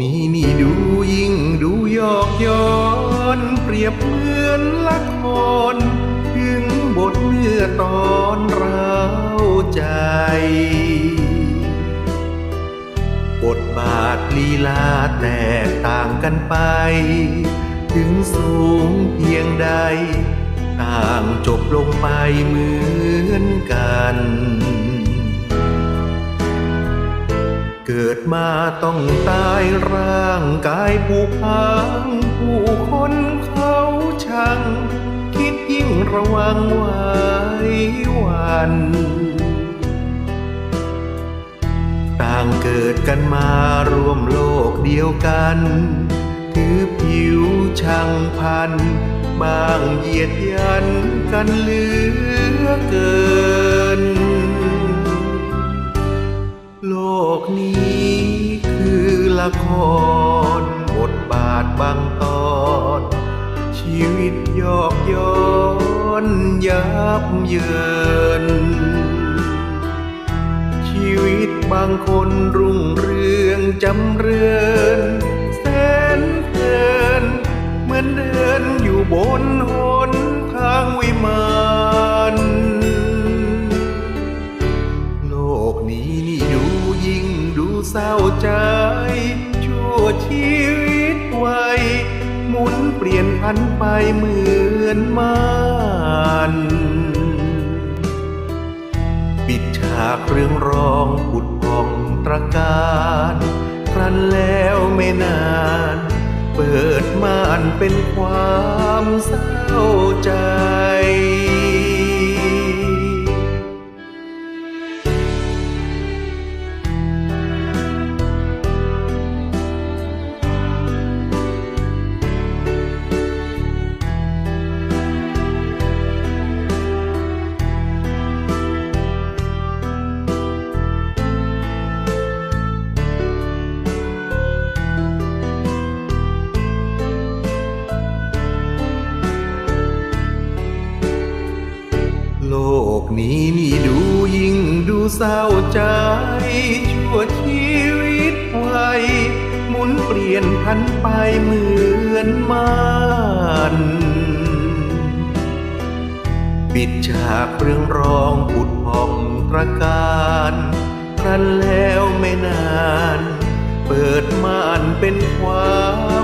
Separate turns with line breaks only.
นี้นี่ดูยิ่งดูยอกย้อน เปรียบเหมือนละคร ถึงบทเมื่อตอนเราใจ บทบาทลีลาแตกต่างกันไป ถึงสูงเพียงใด ต่างจบลงไปเหมือนกัน ดมาต้องตายร่างกายผู้พังผู้คนเขาชัง คิดยิ่งระวังไว้วันต่างเกิดกันมารวมโลกเดียวกัน ถือผิวช่างพัน บางเหยียดยันกันเหลือเกิน ชีวิตยอกย้อนยับเยิน ชีวิตบางคนรุ่งเรืองจำเริญแสนเพลินเหมือนเดินอยู่บนหนทางวิมานโลกนี้นี่ดูยิ่งดูเศร้าใจ ชั่วชีวิตไวัย หมุนเปลี่ยนพันไปเหมือนมานปิดฉากเรื่องรองปุดพองตระการครั้นแล้วไม่นาน เปิดม่านเป็นความเศร้าใจ นี้นี่ดูยิ่งดูเศร้าใจ ชั่วชีวิตไวหมุนเปลี่ยนพันไปเหมือนมานปิดฉากเรื่องรองผุดพองตระการครั้นแล้วไม่นาน เปิดม่านเป็นความ